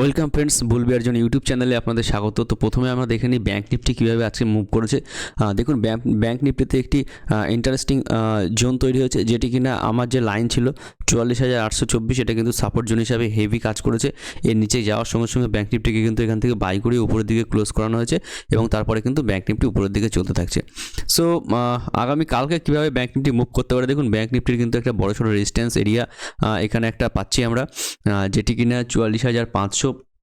Welcome friends বুলবিয়ার জন্য YouTube চ্যানেলে আপনাদের স্বাগত। তো প্রথমে আমরা দেখে নিই ব্যাঙ্ক নিফটি কীভাবে আজকে মুভ করেছে। দেখুন ব্যাঙ্ক ব্যাঙ্ক নিফটিতে একটি ইন্টারেস্টিং জোন তৈরি হয়েছে, যেটি কিনা আমার যে লাইন ছিল, চুয়াল্লিশ হাজার আটশো চব্বিশ, এটা কিন্তু সাপোর্ট জোন হিসাবে হেভি কাজ করেছে। এর নিচে যাওয়ার সঙ্গে সঙ্গে ব্যাঙ্ক নিফটিকে কিন্তু এখান থেকে বাই করে উপরের দিকে ক্লোজ করানো হয়েছে এবং তারপরে কিন্তু ব্যাঙ্ক নিফটি উপরের দিকে চলতে থাকছে। সো আগামী কালকে কীভাবে ব্যাঙ্ক নিফটি মুভ করতে পারে? দেখুন ব্যাঙ্ক নিফটির কিন্তু একটা বড় সড়ো রেজিস্ট্যান্স এরিয়া এখানে একটা পাচ্ছি আমরা যেটি কিনা চুয়াল্লিশ হাজার পাঁচশো sub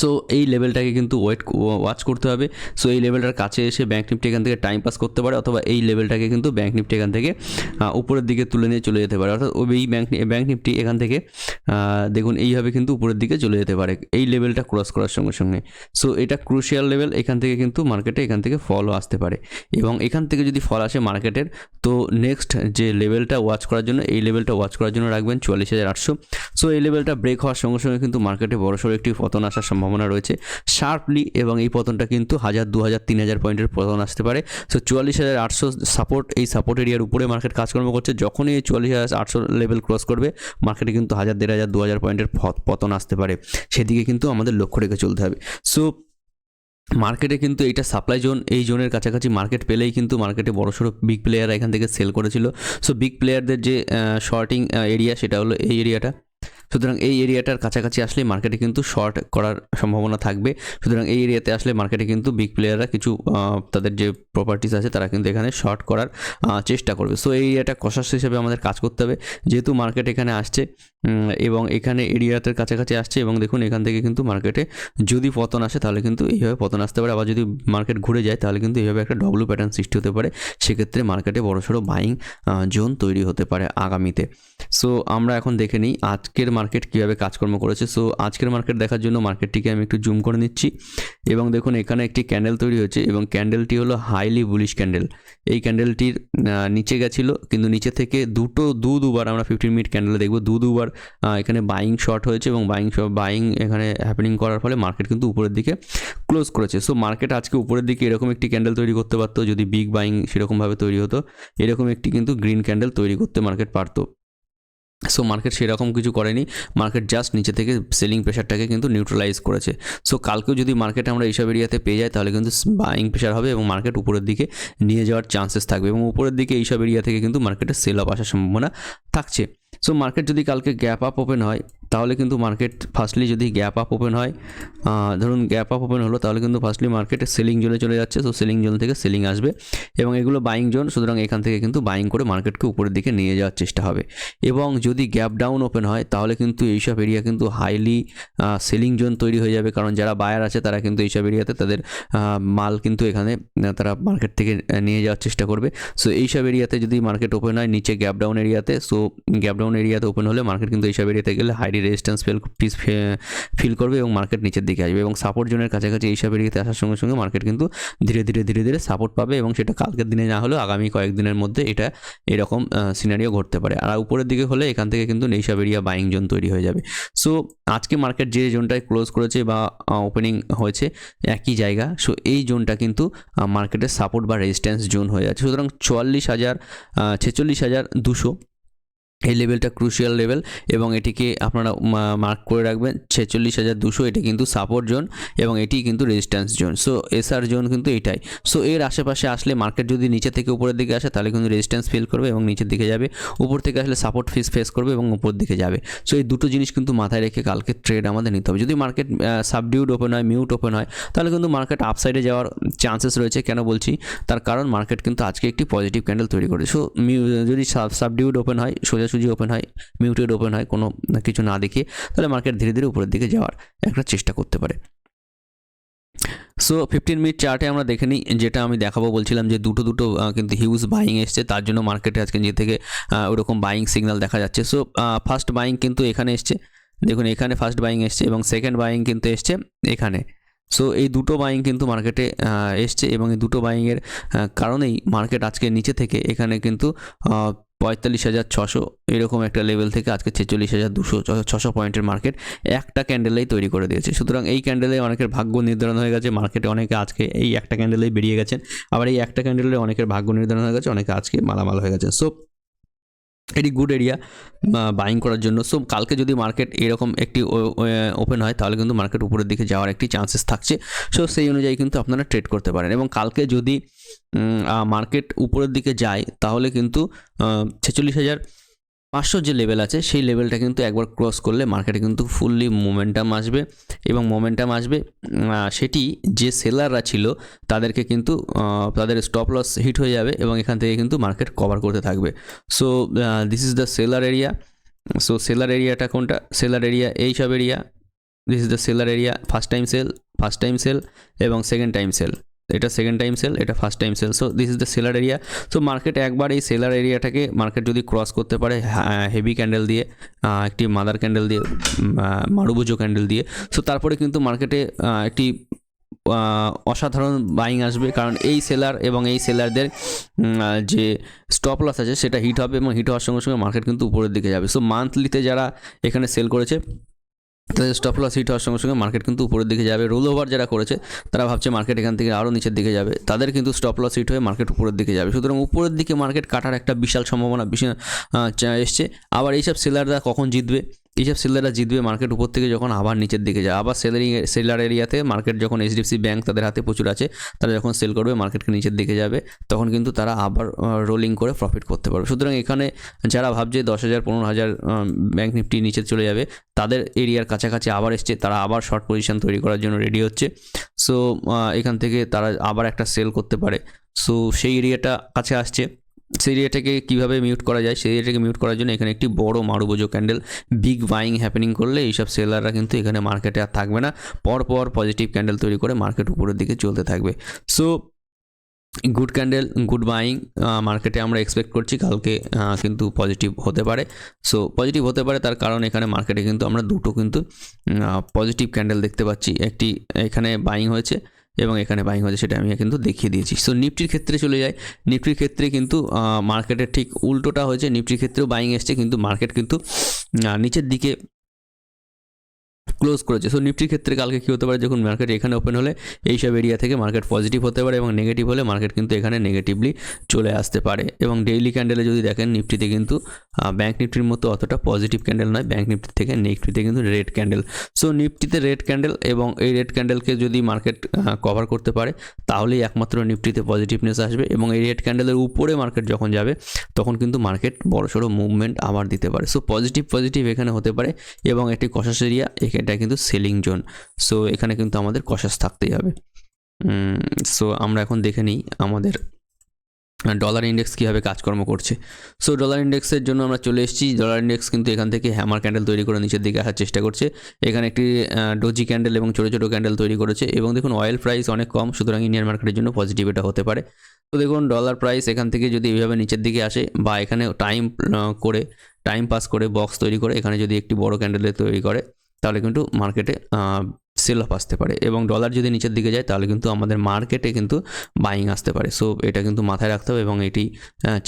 সো এই লেভেলটাকে কিন্তু ওয়েট ওয়াচ করতে হবে। সো এই লেভেলটার কাছে এসে ব্যাঙ্ক নিফটি এখান থেকে টাইম পাস করতে পারে অথবা এই লেভেলটাকে কিন্তু ব্যাঙ্ক নিফটি এখান থেকে উপরের দিকে তুলে নিয়ে চলে যেতে পারে। অর্থাৎ এই ব্যাঙ্ক ব্যাঙ্ক নিফটি এখান থেকে দেখুন এইভাবে কিন্তু উপরের দিকে চলে যেতে পারে এই লেভেলটা ক্রস করার সঙ্গে সঙ্গে। সো এটা ক্রুশিয়াল লেভেল এখান থেকে কিন্তু মার্কেটে এখান থেকে ফলও আসতে পারে। এবং এখান থেকে যদি ফল আসে মার্কেটের তো নেক্সট যে লেভেলটা ওয়াচ করার জন্য, এই লেভেলটা ওয়াচ করার জন্য রাখবেন চুয়াল্লিশ হাজার আটশো। সো এই লেভেলটা ব্রেক হওয়ার সঙ্গে সঙ্গে কিন্তু মার্কেটে বড়সড় একটি পতন আসার রয়েছে। শার্পলি এবং এই পতনটা কিন্তু হাজার দু হাজার তিন হাজার পয়েন্টের পতন আসতে পারে। সো চুয়াল্লিশ হাজার আটশো সাপোর্ট এই সাপোর্ট এরিয়ার উপরে মার্কেট কাজকর্ম করছে। যখনই এই চুয়াল্লিশ হাজার আটশো লেভেল ক্রস করবে মার্কেটে কিন্তু হাজার দেড় হাজার দু হাজার পয়েন্টের পতন আসতে পারে। সেদিকে কিন্তু আমাদের লক্ষ্য রেখে চলতে হবে। সো মার্কেটে কিন্তু এইটা সাপ্লাই জোন এই জোনের কাছাকাছি মার্কেট পেলেই কিন্তু মার্কেটে বড়সড় বিগ প্লেয়াররা এখান থেকে সেল করেছিল। সো বিগ প্লেয়ারদের যে শর্টিং এরিয়া সেটা হলো এই এরিয়াটা সুতরাং এই এরিয়াটার কাছাকাছি আসলে মার্কেটে কিন্তু শর্ট করার সম্ভাবনা থাকবে। সুতরাং এই এরিয়াতে আসলে মার্কেটে কিন্তু বিগ প্লেয়াররা কিছু তাদের যে প্রপার্টিস আছে তারা কিন্তু এখানে শর্ট করার চেষ্টা করবে। সো এই এরিয়াটা কষাস হিসেবে আমাদের কাজ করতে হবে। যেহেতু মার্কেট এখানে আসছে এবং এখানে এরিয়াটার কাছাকাছি আসছে এবং দেখুন এখান থেকে কিন্তু মার্কেটে যদি পতন আসে তাহলে কিন্তু এইভাবে পতন আসতে পারে। আবার যদি মার্কেট ঘুরে যায় তাহলে কিন্তু এইভাবে একটা ডব্লু প্যাটার্ন সৃষ্টি হতে পারে। সেক্ষেত্রে মার্কেটে বড়সড় বাইং জোন তৈরি হতে পারে আগামীতে। সো আমরা এখন দেখে নিই আজকের মার্কেট কীভাবে কাজকর্ম করেছে। সো আজকের মার্কেট দেখার জন্য মার্কেটটিকে আমি একটু জুম করে নিচ্ছি। এবং দেখুন, এখানে একটি ক্যান্ডেল তৈরি হয়েছে এবং ক্যান্ডেলটি হলো হাইলি বুলিশ ক্যান্ডেল এই ক্যান্ডেলটির নিচে গেছিল, কিন্তু নিচে থেকে দুটো, দু, দুবার আমরা ফিফটিন মিনিট ক্যান্ডেলে দেখব। দু, দুবার এখানে বাইং শর্ট হয়েছে এবং বাইং বাইং এখানে হ্যাপেনিং করার ফলে মার্কেট কিন্তু উপরের দিকে ক্লোজ করেছে। সো মার্কেট আজকে উপরের দিকে এরকম একটি ক্যান্ডেল তৈরি করতে পারতো, যদি বিগ বাইং সেরকমভাবে তৈরি হতো, এরকম একটি কিন্তু গ্রিন ক্যান্ডেল তৈরি করতে মার্কেট পারতো। সো মার্কেট সেরকম কিছু করেনি। মার্কেট জাস্ট নিচে থেকে সেলিং প্রেশারটাকে কিন্তু নিউট্রালাইজ করেছে। সো কালকেও যদি মার্কেট আমরা এইসব এরিয়াতে পেয়ে যাই, তাহলে কিন্তু বাইং প্রেশার হবে এবং মার্কেট উপরের দিকে নিয়ে যাওয়ার চান্সেস থাকবে এবং উপরের দিকে এইসব এরিয়া থেকে কিন্তু মার্কেটে সেল অফ আসার সম্ভাবনা থাকছে। সো মার্কেট যদি কালকে গ্যাপ আপ ওপেন হয়, তাহলে কিন্তু মার্কেট ফার্স্টলি যদি গ্যাপ আপ ওপেন হয় ধরুন গ্যাপ আপ ওপেন হলো, তাহলে কিন্তু ফার্স্টলি মার্কেটে সেলিং জোনে চলে যাচ্ছে। সো সেলিং জোন থেকে সেলিং আসবে এবং এগুলো বাইং জোন, সুতরাং এখান থেকে কিন্তু বাইং করে মার্কেটকে উপরের দিকে নিয়ে যাওয়ার চেষ্টা হবে। এবং যদি গ্যাপ ডাউন ওপেন হয়, তাহলে কিন্তু এইসব এরিয়া কিন্তু হাইলি সেলিং জোন তৈরি হয়ে যাবে। কারণ যারা বায়ার আছে, তারা কিন্তু এইসব এরিয়াতে তাদের মাল কিন্তু এখানে তারা মার্কেট থেকে নিয়ে যাওয়ার চেষ্টা করবে। সো এইসব এরিয়াতে যদি মার্কেট ওপেন হয়, নিচে গ্যাপ ডাউন এরিয়াতে সো গ্যাপ ডাউন এরিয়াতে ওপেন হলে মার্কেট কিন্তু এইসব এরিয়াতে গেলে হাইডি রেজিস্ট্যান্স ফেল পিস ফিল করবে এবং মার্কেট নিচের দিকে আসবে এবং সাপোর্ট জোনের কাছাকাছি এইসব এরিয়াতে আসার সঙ্গে সঙ্গে মার্কেট কিন্তু ধীরে ধীরে ধীরে ধীরে সাপোর্ট পাবে এবং সেটা কালকের দিনে না হলেও আগামী কয়েকদিনের মধ্যে এটা এরকম সিনারিও ঘটতে পারে। আর উপরের দিকে হলে এখান থেকে কিন্তু এইসব এরিয়া বাইং জোন তৈরি হয়ে যাবে। সো আজকে মার্কেট যে জোনটায় ক্লোজ করেছে বা ওপেনিং হয়েছে একই জায়গা সো এই জোনটা কিন্তু মার্কেটের সাপোর্ট বা রেজিস্ট্যান্স জোন হয়ে যাচ্ছে। সুতরাং চুয়াল্লিশ হাজার ছেচল্লিশ হাজার দুশো এই লেভেলটা ক্রুশিয়াল লেভেল এবং এটিকে আপনারা মার্ক করে রাখবেন। ছেচল্লিশ হাজার দুশো, এটা কিন্তু সাপোর্ট জোন এবং এটি কিন্তু resistance zone so S R zone কিন্তু এটাই। সো এর আশেপাশে আসলে মার্কেট যদি নিচে থেকে উপরের দিকে আসে, তাহলে কিন্তু রেজিস্ট্যান্স ফিল করবে এবং নিচের দিকে যাবে। উপর থেকে আসলে সাপোর্ট ফিস ফেস করবে এবং উপর দিকে যাবে। সো এই দুটো জিনিস কিন্তু মাথায় রেখে কালকে ট্রেড আমাদের নিতে হবে। যদি মার্কেট সাবডিউড ওপেন হয় মিউট ওপেন হয়, তাহলে কিন্তু মার্কেট আপসাইডে যাওয়ার চান্সেস রয়েছে। কেন বলছি? তার কারণ মার্কেট কিন্তু আজকে একটি পজিটিভ ক্যান্ডেল তৈরি করে সো যদি সাবডিউড ওপেন হয় সোজাসুজি ওপেন হয় মিউটেড ওপেন হয়, কোনো কিছু না দেখিয়ে তাহলে মার্কেট ধীরে ধীরে উপরের দিকে যাওয়ার একটা চেষ্টা করতে পারে। সো ফিফটিন মিনিট চার্টে আমরা দেখে নিই, যেটা আমি দেখাবো বলছিলাম যে দুটো দুটো কিন্তু হিউজ বাইং এসছে, তার জন্য মার্কেটে আজকে নিজে থেকে ওরকম বাইং সিগন্যাল দেখা যাচ্ছে। সো ফার্স্ট বাইং কিন্তু এখানে এসছে, দেখুন এখানে ফার্স্ট বাইং এসছে এবং সেকেন্ড বাইং কিন্তু এসছে এখানে। সো এই দুটো বাইং কিন্তু মার্কেটে এসছে এবং এই দুটো বাইংয়ের কারণেই মার্কেট আজকে নিচে থেকে এখানে কিন্তু পঁয়তাল্লিশ হাজার ছশো, এরকম একটা লেভেল থেকে আজকে ছেচল্লিশ হাজার দুশো ছশো পয়েন্টের মার্কেট একটা ক্যান্ডেলেই তৈরি করে দিয়েছে। সুতরাং এই ক্যান্ডেলে অনেকের ভাগ্য নির্ধারণ হয়ে গেছে মার্কেটে অনেকে আজকে এই একটা ক্যান্ডেলেই বেরিয়ে গেছেন। আবার এই একটা ক্যান্ডেলে অনেকের ভাগ্য নির্ধারণ হয়ে গেছে, অনেকে আজকে মালামাল হয়ে গেছে। সো এটি গুড এরিয়া বাইং করার জন্য। সো কালকে যদি মার্কেট এরকম একটি ওপেন হয়, তাহলে কিন্তু মার্কেট উপরের দিকে যাওয়ার একটি চান্সেস থাকছে। সো সেই অনুযায়ী কিন্তু আপনারা ট্রেড করতে পারেন। এবং কালকে যদি মার্কেট উপরের দিকে যায়, তাহলে কিন্তু ছেচল্লিশ হাজার পাঁচশো যে লেভেল আছে, সেই লেভেলটা কিন্তু একবার ক্রস করলে মার্কেটে কিন্তু ফুললি মোমেন্টাম আসবে এবং মোমেন্টাম আসবে সেটি যে সেলাররা ছিল তাদেরকে কিন্তু তাদের স্টপ লস হিট হয়ে যাবে এবং এখান থেকে কিন্তু মার্কেট কভার করতে থাকবে। So this is the seller area so seller এরিয়াটা কোনটা? সেলার এরিয়া এই সব area this is the seller area first time sell first time sell এবং সেকেন্ড টাইম সেল এটা সেকেন্ড টাইম সেল এটা first time sell so this is the seller area so market একবার এই seller এরিয়াটাকে market যদি cross করতে পারে heavy candle দিয়ে একটি মাদার ক্যান্ডেল দিয়ে মারুবুজো ক্যান্ডেল দিয়ে সো তারপরে কিন্তু মার্কেটে একটি অসাধারণ বাইং আসবে। কারণ এই সেলার এবং এই সেলারদের যে স্টপ লস আছে, সেটা হিট হবে এবং হিট হওয়ার সঙ্গে সঙ্গে মার্কেট কিন্তু উপরের দিকে যাবে। সো মান্থলিতে যারা এখানে সেল করেছে তাদের স্টপ লস হিট হওয়ার সঙ্গে সঙ্গে মার্কেট কিন্তু উপরের দিকে যাবে। রোল ওভার যারা করেছে, তারা ভাবছে মার্কেট এখান থেকে আরও নিচের দিকে যাবে। তাদের কিন্তু স্টপ লস হিট হয়ে মার্কেট উপরের দিকে যাবে। সুতরাং উপরের দিকে মার্কেট কাটার একটা বিশাল সম্ভাবনা এসছে। আবার এইসব সেলাররা কখন জিতবে? এইসব সেলাররা জিতবে মার্কেট উপর থেকে যখন আবার নিচের দিকে যায়। আবার সেলারিং সেলার এরিয়াতে মার্কেট যখন এইচডিএফসি ব্যাঙ্ক তাদের হাতে প্রচুর আছে, তারা যখন সেল করবে মার্কেটকে নিচের দিকে যাবে, তখন কিন্তু তারা আবার রোলিং করে প্রফিট করতে পারবে। সুতরাং এখানে যারা ভাবছে দশ হাজার, পনেরো হাজার ব্যাংক নিফটি নিচে চলে যাবে, তাদের এরিয়ার কাছাকাছি আবার এসছে, তারা আবার শর্ট পজিশন তৈরি করার জন্য রেডি হচ্ছে। সো এখান থেকে তারা আবার একটা সেল করতে পারে। সো সেই এরিয়াটা কাছে আসছে। সেই এরিয়াটাকে কীভাবে মিউট করা যায়? সেই এরিয়াটাকে মিউট করার জন্য এখানে একটি বড় marubozu candle big buying happening করলে এইসব সেলাররা কিন্তু এখানে মার্কেটে আর থাকবে না। পর পর পজিটিভ ক্যান্ডেল তৈরি করে মার্কেট উপরের দিকে চলতে থাকবে। So good candle good buying মার্কেটে আমরা এক্সপেক্ট করছি কালকে কিন্তু পজিটিভ হতে পারে। সো পজিটিভ হতে পারে তার কারণ এখানে মার্কেটে কিন্তু আমরা দুটো কিন্তু পজিটিভ ক্যান্ডেল দেখতে পাচ্ছি। একটি এখানে বাইং হয়েছে এবং এখানে বাইং হয়েছে, সেটা আমি কিন্তু দেখিয়ে দিয়েছি। সো নিফটির ক্ষেত্রে চলে যায় নিফটির ক্ষেত্রে কিন্তু মার্কেটের ঠিক উল্টোটা হয়েছে। নিফটির ক্ষেত্রেও বাইং এসছে, কিন্তু মার্কেট কিন্তু নিচের দিকে ক্লোজ করেছে। সো নিফটির ক্ষেত্রে কালকে কী হতে পারে? যখন মার্কেট এখানে ওপেন হলে এইসব এরিয়া থেকে মার্কেট পজিটিভ হতে পারে এবং নেগেটিভ হলে মার্কেট কিন্তু এখানে নেগেটিভলি চলে আসতে পারে। এবং ডেইলি ক্যান্ডেলে যদি দেখেন নিফটিতে কিন্তু ব্যাঙ্ক নিফটির মতো অতটা পজিটিভ ক্যান্ডেল নয়। ব্যাঙ্ক নিফটি থেকে নিফটিতে কিন্তু রেড ক্যান্ডেল সো নিফটিতে রেড ক্যান্ডেল এবং এই রেড ক্যান্ডেলকে যদি মার্কেট কভার করতে পারে, তাহলেই একমাত্র নিফটিতে পজিটিভনেস আসবে এবং এই রেড ক্যান্ডেলের উপরে মার্কেট যখন যাবে, তখন কিন্তু মার্কেট বড়সড় মুভমেন্ট আবার দিতে পারে। সো পজিটিভ পজিটিভ এখানে হতে পারে এবং একটি কষাস এরিয়া এটা কিন্তু সেলিং জোন সো এখানে কিন্তু আমাদের কষাস থাকতেই হবে। সো আমরা এখন দেখে নিই আমাদের ডলার ইন্ডেক্স কীভাবে কাজকর্ম করছে। সো ডলার ইন্ডেক্সের জন্য আমরা চলে এসেছি। ডলার ইন্ডেক্স কিন্তু এখান থেকে হ্যামার ক্যান্ডেল তৈরি করে নিচের দিকে আসার চেষ্টা করছে। এখানে একটি ডোজি ক্যান্ডেল এবং ছোটো ছোটো ক্যান্ডেল তৈরি করেছে। এবং দেখুন অয়েল প্রাইস অনেক কম, সুতরাং ইন্ডিয়ান মার্কেটের জন্য পজিটিভ এটা হতে পারে। তো দেখুন ডলার প্রাইস এখান থেকে যদি এইভাবে নিচের দিকে আসে বা এখানে টাইম করে টাইম পাস করে বক্স তৈরি করে, এখানে যদি একটি বড় ক্যান্ডেল তৈরি করে তাহলে কিন্তু মার্কেটে সেল অফ আসতে পারে এবং ডলার যদি নিচের দিকে যায় তাহলে কিন্তু আমাদের মার্কেটে কিন্তু বাইং আসতে পারে। সো এটা কিন্তু মাথায় রাখতে হবে এবং এটি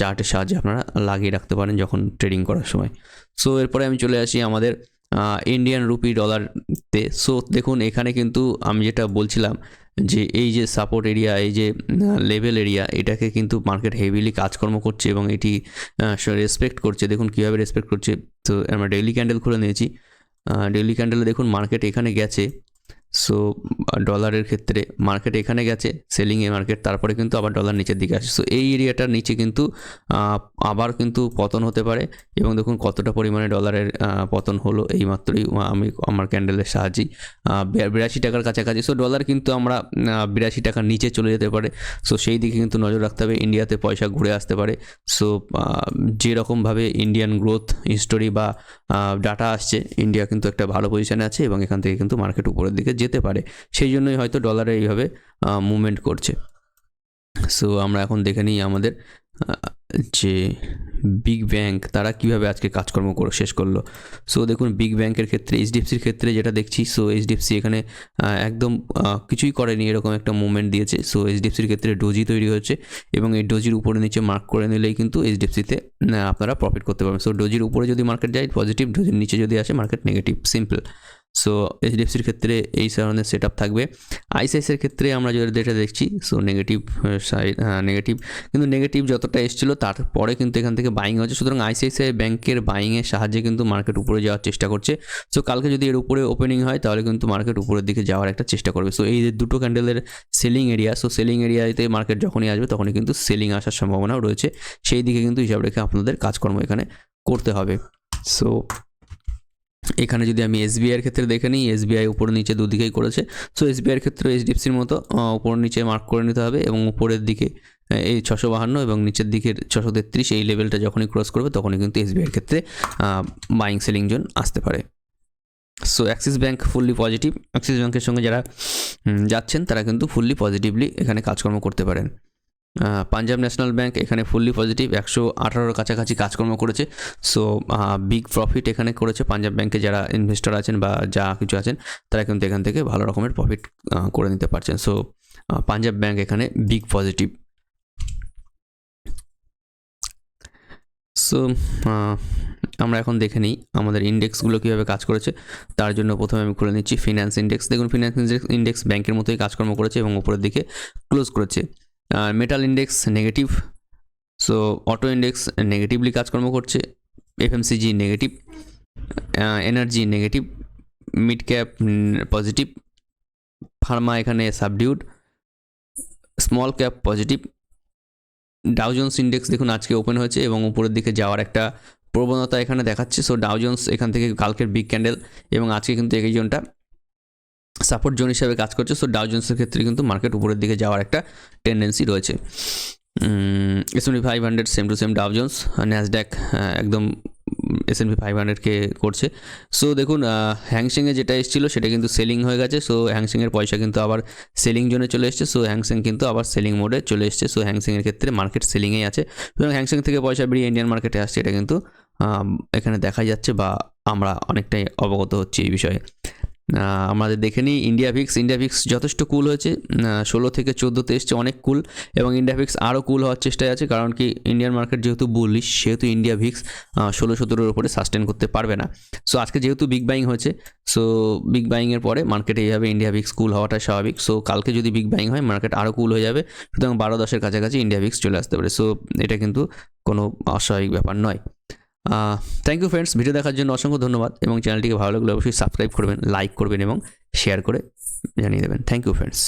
চার্টের সাহায্যে আপনারা লাগিয়ে রাখতে পারেন যখন ট্রেডিং করার সময়। সো এরপরে আমি চলে আসি আমাদের ইন্ডিয়ান রুপি ডলারতে সো দেখুন এখানে কিন্তু আমি যেটা বলছিলাম যে এই যে সাপোর্ট এরিয়া এই যে লেভেল এরিয়া এটাকে কিন্তু মার্কেট হেভিলি কাজকর্ম করছে এবং এটি রেসপেক্ট করছে। দেখুন কীভাবে রেসপেক্ট করছে। তো আমরা ডেইলি ক্যান্ডেল খুলে নিয়েছি। ডেইলি ক্যান্ডেলে দেখুন মার্কেট এখানে গেছে। সো ডলারের ক্ষেত্রে মার্কেট এখানে গেছে সেলিংয়ে মার্কেট তারপরে কিন্তু আবার ডলার নিচের দিকে আসে সো এই এরিয়াটার নিচে কিন্তু আবার কিন্তু পতন হতে পারে। এবং দেখুন কতটা পরিমাণে ডলারের পতন হলো এই মাত্রই আমি আমার ক্যান্ডেলের সাহায্যেই বিরাশি টাকার কাছাকাছি। সো ডলার কিন্তু আমরা বিরাশি টাকার নিচে চলে যেতে পারে। সো সেই দিকে কিন্তু নজর রাখতে হবে। ইন্ডিয়াতে পয়সা ঘুরে আসতে পারে। সো যেরকমভাবে ইন্ডিয়ান গ্রোথ হিস্টোরি বা ডাটা আসছে ইন্ডিয়া কিন্তু একটা ভালো পজিশানে আছে এবং এখান থেকে কিন্তু মার্কেট উপরের দিকে যেতে পারে, সেই জন্যই হয়তো ডলারে এইভাবে মুভমেন্ট করছে। সো আমরা এখন দেখে নিই আমাদের যে বিগ ব্যাংক তারা কীভাবে আজকে কাজকর্ম করে শেষ করল। সো দেখুন বিগ ব্যাংকের ক্ষেত্রে এইচডিএফসির ক্ষেত্রে যেটা দেখছি সো এইচডিএফসি এখানে একদম কিছুই করেনি এরকম একটা মুভমেন্ট দিয়েছে। সো এইচডিএফসির ক্ষেত্রে ডোজি তৈরি হচ্ছে এবং এই ডোজির উপরে নিচে মার্ক করে নিলেই কিন্তু এইচডিএফসিতে আপনারা প্রফিট করতে পারবেন। সো ডোজির উপরে যদি মার্কেট যায় পজিটিভ ডোজির নিচে যদি আসে মার্কেট নেগেটিভ সিম্পল সো এইচডিএফসির ক্ষেত্রে এই ধরনের সেট আপ থাকবে আইসিআইসির ক্ষেত্রে আমরা যেটা দেখছি সো নেগেটিভ সাইড নেগেটিভ কিন্তু নেগেটিভ যতটা এসেছিল তারপরে কিন্তু এখান থেকে বাইং হচ্ছে। সুতরাং আইসিআইসিআই ব্যাংকের বাইংয়ের সাহায্যে কিন্তু মার্কেট উপরে যাওয়ার চেষ্টা করছে। সো কালকে যদি এর উপরে ওপেনিং হয়, তাহলে কিন্তু মার্কেট উপরের দিকে যাওয়ার একটা চেষ্টা করবে। সো এই দুটো ক্যান্ডেলের সেলিং এরিয়া সো সেলিং এরিয়াতে মার্কেট যখনই আসবে, তখনই কিন্তু সেলিং আসার সম্ভাবনাও রয়েছে। সেই দিকে কিন্তু হিসাব রেখে আপনাদের কাজকর্ম এখানে করতে হবে। সো এখানে যদি আমি এসবিআইয়ের ক্ষেত্রে দেখে নিই এসবিআই উপর নিচে দুদিকেই করেছে। সো এসবিআইয়ের ক্ষেত্রে এইচডিএফসির মতো উপর নিচে মার্ক করে নিতে হবে এবং উপরের দিকে এই ছশো বাহান্ন এবং নিচের দিকের ছশো তেত্রিশ, এই লেভেলটা যখনই ক্রস করবে তখনই কিন্তু এসবিআইয়ের ক্ষেত্রে বাইং সেলিং জোন আসতে পারে। So Axis bank fully positive Axis ব্যাঙ্কের সঙ্গে যারা যাচ্ছেন তারা কিন্তু ফুললি পজিটিভলি এখানে কাজকর্ম করতে পারেন। পাঞ্জাব ন্যাশনাল ব্যাংক এখানে ফুললি পজিটিভ একশো আঠারোর কাছাকাছি কাজকর্ম করেছে। সো বিগ প্রফিট এখানে করেছে পাঞ্জাব ব্যাংকে যারা ইনভেস্টর আছেন বা যা কিছু আছেন, তারা কিন্তু এখান থেকে ভালো রকমের প্রফিট করে নিতে পারছেন। সো পাঞ্জাব ব্যাংক এখানে বিগ পজিটিভ সো আমরা এখন দেখে নিই আমাদের ইন্ডেক্সগুলো কীভাবে কাজ করেছে। তার জন্য প্রথমে আমি খুলে নিচ্ছি ফিনান্স ইন্ডেক্স দেখুন ফিনান্স ইন্ডেক্স ব্যাংকের মতোই কাজকর্ম করেছে এবং উপরের দিকে ক্লোজ করেছে। Metal index negative so auto index negatively কাজকর্ম করছে FMCG negative energy negative mid cap positive pharma এখানে subdued small cap positive Dow Jones index দেখুন আজকে ওপেন হয়েছে এবং উপরের দিকে যাওয়ার একটা প্রবণতা এখানে দেখাচ্ছে সো ডাউজন্স এখান থেকে কালকের বিগ ক্যান্ডেল এবং আজকে কিন্তু এই জোনটা। সাপোর্ট জোন হিসাবে কাজ করছে সো ডাউজন্সের ক্ষেত্রে কিন্তু মার্কেট উপরের দিকে যাওয়ার একটা টেন্ডেন্সি রয়েছে। S N five hundred same to same Dow Jones Nasdaq একদম এস এন পি ফাইভ হান্ড্রেডকে করছে। সো দেখুন হ্যাংসেংয়ে যেটা এসেছিল সেটা কিন্তু সেলিং হয়ে গেছে সো হ্যাংসেংয়ের পয়সা কিন্তু আবার সেলিং জোনে চলে এসছে সো হ্যাংসেং কিন্তু আবার সেলিং মোডে চলে এসছে সো হ্যাংসেংয়ের ক্ষেত্রে মার্কেট সেলিংয়েই আছে। সুতরাং হ্যাংসেং থেকে পয়সা বেরিয়ে ইন্ডিয়ান মার্কেটে আসছে, এটা কিন্তু এখানে দেখা যাচ্ছে বা আমরা অনেকটাই অবগত হচ্ছি এই বিষয়ে। আমাদের দেখে নিই। ইন্ডিয়া ভিক্স ইন্ডিয়া ভিক্স যথেষ্ট কুল হয়েছে। ষোলো থেকে চোদ্দোতে এসছে, অনেক কুল এবং ইন্ডিয়া ভিক্স আরও কুল হওয়ার চেষ্টায় আছে, কারণ কি ইন্ডিয়ান মার্কেট যেহেতু বুলিশ সেহেতু ইন্ডিয়া ভিক্স ষোলো সতেরোর উপরে সাস্টেন করতে পারবে না। সো আজকে যেহেতু বিগ বাইং হয়েছে সো বিগ বাইংয়ের পরে মার্কেটে এইভাবে ইন্ডিয়া ভিক্স কুল হওয়াটা স্বাভাবিক। সো কালকে যদি বিগ বাইং হয় মার্কেট আরও কুল হয়ে যাবে। সুতরাং বারো দশের কাছাকাছি ইন্ডিয়া ভিক্স চলে আসতে পারে। সো এটা কিন্তু কোনো অস্বাভাবিক ব্যাপার নয়। থ্যাংক ইউ ফ্রেন্ডস ভিডিও দেখার জন্য অসংখ্য ধন্যবাদ এবং চ্যানেলটিকে ভালো লাগলে অবশ্যই সাবস্ক্রাইব করবেন লাইক করবেন এবং শেয়ার করে জানিয়ে দেবেন। Thank you friends